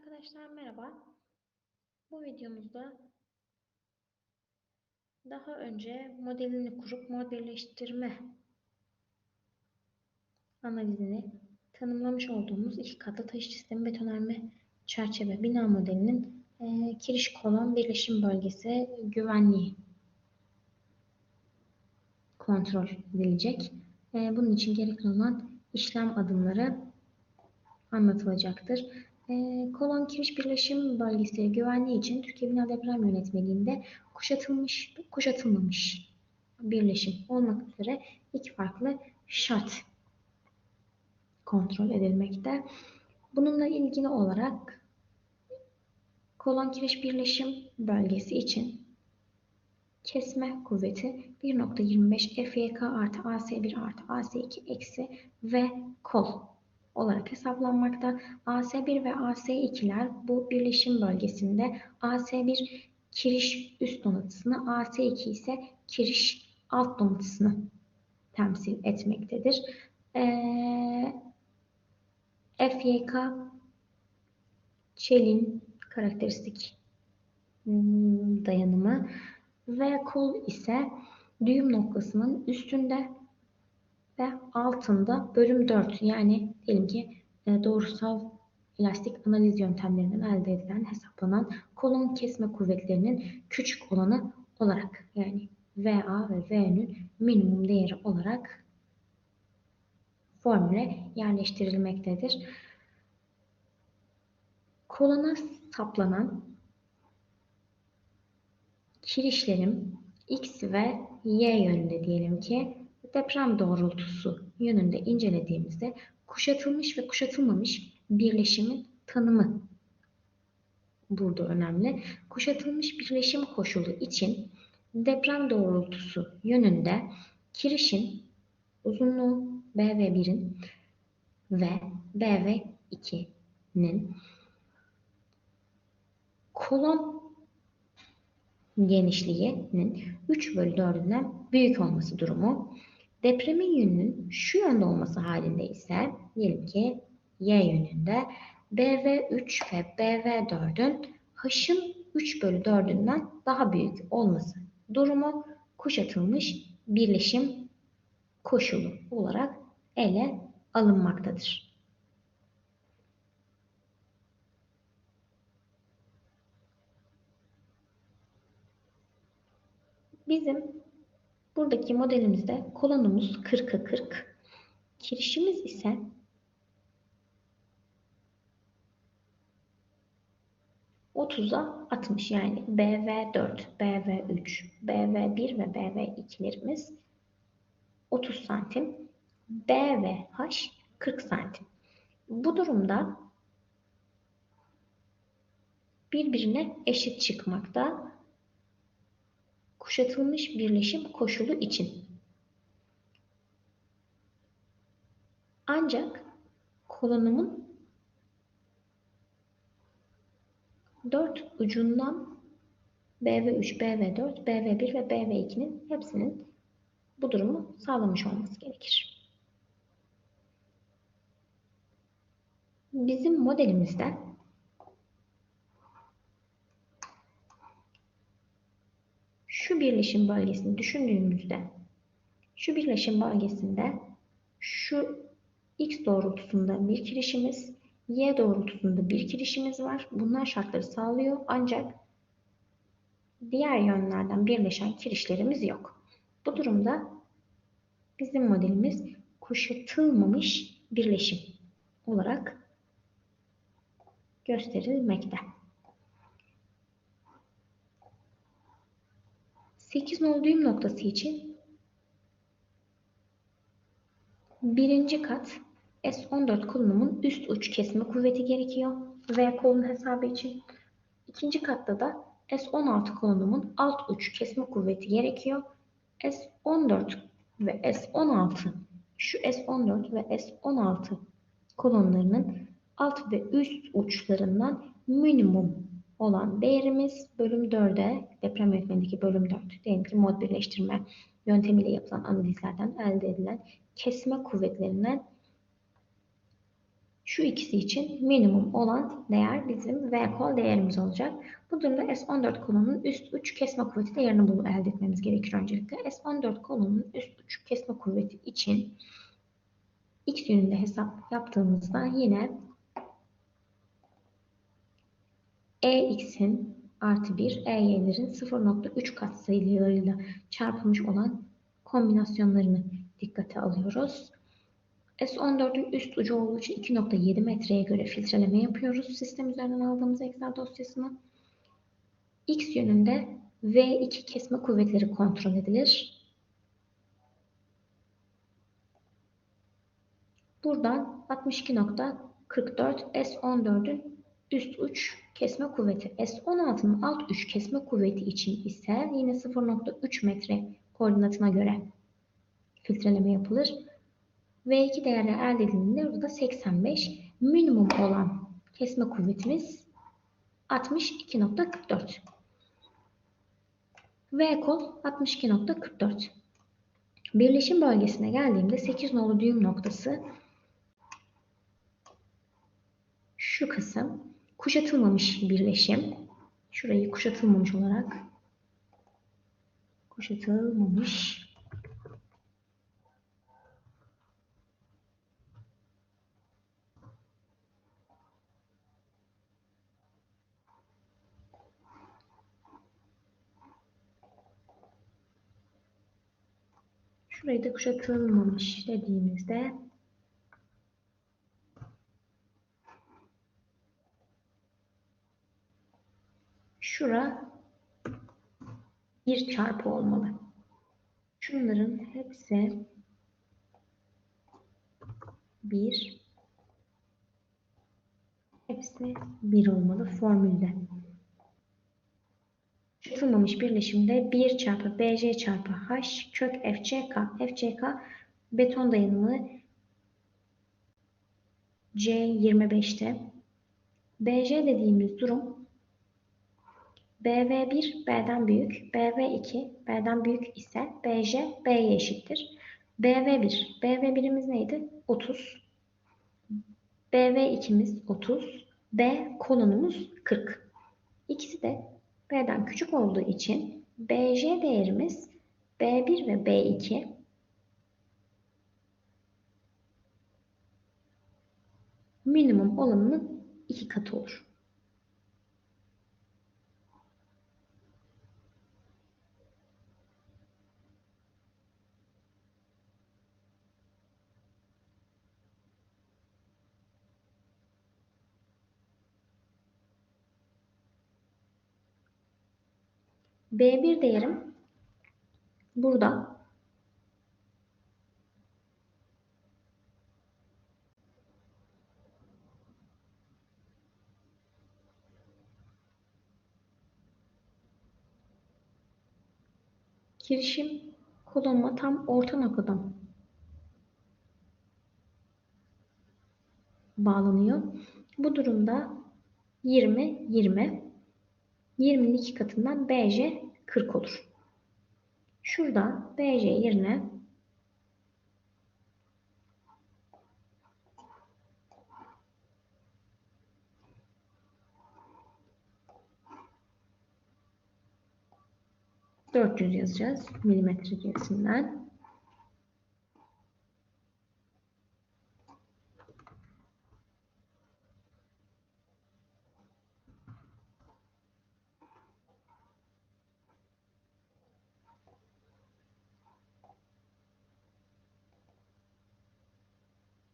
Arkadaşlar merhaba. Bu videomuzda daha önce modelini kurup modelleştirme analizini tanımlamış olduğumuz iki katlı taşıt sistemi betonarme çerçeve bina modelinin e, kiriş kolon birleşim bölgesi güvenliği kontrol edilecek. E, bunun için gerekli olan işlem adımları anlatılacaktır. Ee, kolon kiriş birleşim bölgesi güvenliği için Türkiye Bina Deprem Yönetmeliğinde kuşatılmış ve kuşatılmamış birleşim olmak üzere iki farklı şart kontrol edilmekte. Bununla ilgili olarak kolon kiriş birleşim bölgesi için kesme kuvveti 1.25 FYK artı AC1 artı AC2 eksi V kol olarak hesaplanmakta. AC1 ve AC2'ler bu birleşim bölgesinde AC1 kiriş üst donatısını, AC2 ise kiriş alt donatısını temsil etmektedir. Ee, FYK çelin karakteristik hmm, dayanımı ve kol ise düğüm noktasının üstünde ve altında bölüm 4 yani diyelim ki e, doğrusal elastik analiz yöntemlerinden elde edilen hesaplanan kolon kesme kuvvetlerinin küçük olanı olarak yani VA ve V'nin minimum değeri olarak formüle yerleştirilmektedir. Kolona saplanan kirişlerim X ve Y yönünde diyelim ki deprem doğrultusu yönünde incelediğimizde kuşatılmış ve kuşatılmamış birleşimin tanımı burada önemli. Kuşatılmış birleşim koşulu için deprem doğrultusu yönünde kirişin uzunluğu BV1'in ve BV2'nin kolon genişliğinin 3 bölü 4'ünden büyük olması durumu Depremin yönünün şu yönde olması halinde ise diyelim ki y yönünde BV3 ve BV4'ün H'ın 3 bölü 4'ünden daha büyük olması durumu kuşatılmış birleşim koşulu olarak ele alınmaktadır. Bizim Buradaki modelimizde kolonumuz 40'a 40. Kirişimiz ise Otuz'a 60 yani BV4, BV3, BV1 ve BV2'lerimiz 30 santim. B ve H 40 santim. Bu durumda birbirine eşit çıkmakta kuşatılmış birleşim koşulu için. Ancak kolonumun dört ucundan BV3, BV4, BV1 ve BV2'nin hepsinin bu durumu sağlamış olması gerekir. Bizim modelimizde şu birleşim bölgesini düşündüğümüzde şu birleşim bölgesinde şu x doğrultusunda bir kirişimiz, y doğrultusunda bir kirişimiz var. Bunlar şartları sağlıyor ancak diğer yönlerden birleşen kirişlerimiz yok. Bu durumda bizim modelimiz kuşatılmamış birleşim olarak gösterilmekte. 8 nolu düğüm noktası için birinci kat S14 kolunumun üst uç kesme kuvveti gerekiyor. V kolun hesabı için. İkinci katta da S16 kolunumun alt uç kesme kuvveti gerekiyor. S14 ve S16 şu S14 ve S16 kolonlarının alt ve üst uçlarından minimum olan değerimiz bölüm 4'e deprem yönetmenindeki bölüm 4 diyelim ki mod birleştirme yöntemiyle yapılan analizlerden elde edilen kesme kuvvetlerinden Şu ikisi için minimum olan değer bizim V kol değerimiz olacak. Bu durumda S14 kolonun üst uç kesme kuvveti değerini bulup elde etmemiz gerekir öncelikle. S14 kolonun üst uç kesme kuvveti için X yönünde hesap yaptığımızda yine EX'in artı 1, EY'lerin 0.3 katsayılarıyla çarpılmış olan kombinasyonlarını dikkate alıyoruz. S14'ün üst ucu olduğu için 2.7 metreye göre filtreleme yapıyoruz. Sistem üzerinden aldığımız Excel dosyasını. X yönünde V2 kesme kuvvetleri kontrol edilir. Buradan 62.44 S14'ün üst uç kesme kuvveti. S16'nın alt uç kesme kuvveti için ise yine 0.3 metre koordinatına göre filtreleme yapılır. V2 değerleri elde edildiğinde burada 85. Minimum olan kesme kuvvetimiz 62.44. V kol 62.44. Birleşim bölgesine geldiğimde 8 nolu düğüm noktası şu kısım kuşatılmamış birleşim. Şurayı kuşatılmamış olarak kuşatılmamış Şurayı da kuşatılmamış dediğimizde şura bir çarpı olmalı. Şunların hepsi bir hepsi bir olmalı formülde. Kuşatılmamış birleşimde 1 çarpı BC çarpı H kök FCK. FCK beton dayanımı C25'te. BC dediğimiz durum BV1 B'den büyük, BV2 B'den büyük ise BC B'ye eşittir. BV1, BV1'imiz neydi? 30. BV2'miz 30. B kolonumuz 40. İkisi de B'den küçük olduğu için BJ değerimiz B1 ve B2 minimum olanının iki katı olur. B1 değerim burada. Kirişim kolonuma tam orta noktadan bağlanıyor. Bu durumda 20 20 20'nin iki katından BC 40 olur. Şurada BC yerine ...400 yazacağız milimetre cinsinden.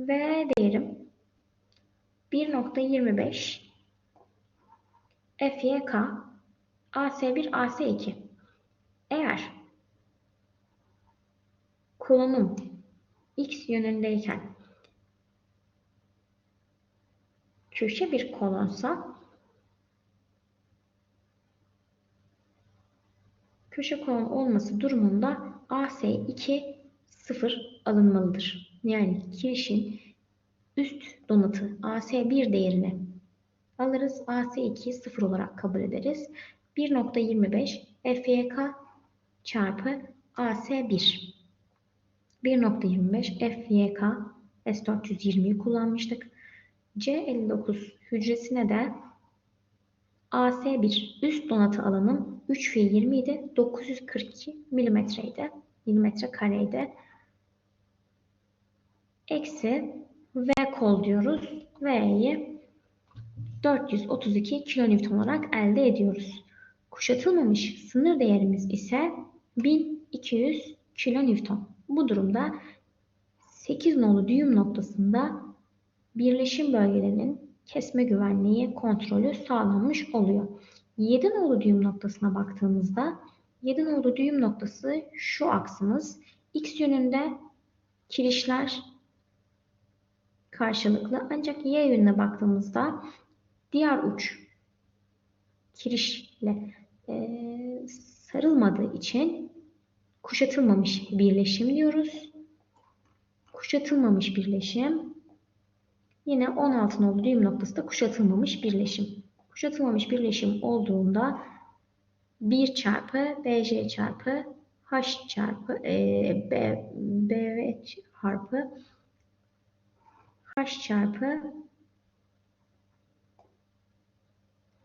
V değerim 1.25 FYK AC1 AC2 eğer kolonum X yönündeyken köşe bir kolonsa köşe kolon olması durumunda AC2 0 alınmalıdır yani kirişin üst donatı AC1 değerini alırız. AC2'yi 0 olarak kabul ederiz. 1.25 FYK çarpı AC1 1.25 FYK S420'yi kullanmıştık. C59 hücresine de AS1 üst donatı alanım 3 ve 20 idi. 942 milimetreydi. Milimetre kareydi. Eksi V kol diyoruz. V'yi 432 kilonewton olarak elde ediyoruz. Kuşatılmamış sınır değerimiz ise 1200 kilonewton. Bu durumda 8 nolu düğüm noktasında birleşim bölgelerinin kesme güvenliği kontrolü sağlanmış oluyor. 7 nolu düğüm noktasına baktığımızda 7 nolu düğüm noktası şu aksımız. X yönünde kirişler karşılıklı ancak Y yönüne baktığımızda diğer uç kirişle e, sarılmadığı için kuşatılmamış birleşim diyoruz. Kuşatılmamış birleşim yine 16 nolu düğüm noktası da kuşatılmamış birleşim. Kuşatılmamış birleşim olduğunda 1 çarpı BJ çarpı H çarpı e, B, BV çarpı H çarpı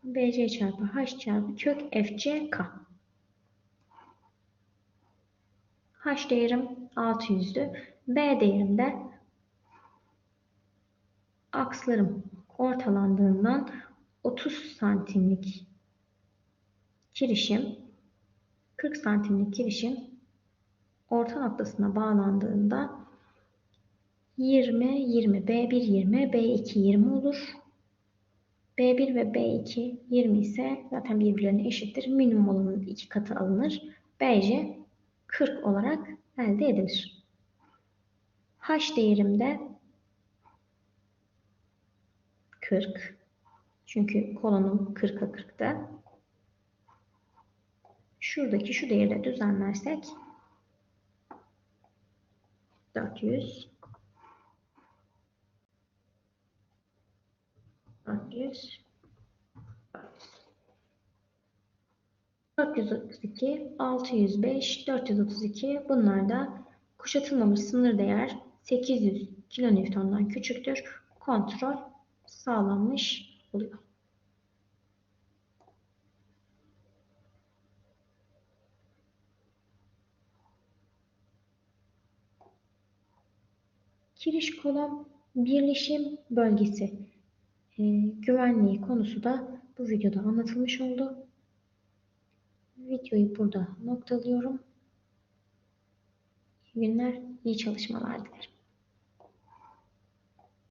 BC çarpı H çarpı kök FCK. H değerim 600'dü. B değerim de akslarım ortalandığından 30 santimlik kirişim 40 santimlik kirişim orta noktasına bağlandığında 20 20 B1 20 B2 20 olur. B1 ve B2 20 ise zaten birbirlerine eşittir. Minimum olanın iki katı alınır. BC 40 olarak elde edilir. H değerim de 40. Çünkü kolonum 40'a 40'da. Şuradaki şu değeri de düzenlersek 400 400 432, 605, 432 bunlar da kuşatılmamış sınır değer 800 kilonewtondan küçüktür. Kontrol sağlanmış oluyor. Kiriş kolon birleşim bölgesi güvenliği konusu da bu videoda anlatılmış oldu. Videoyu burada noktalıyorum. İyi günler, iyi çalışmalar dilerim.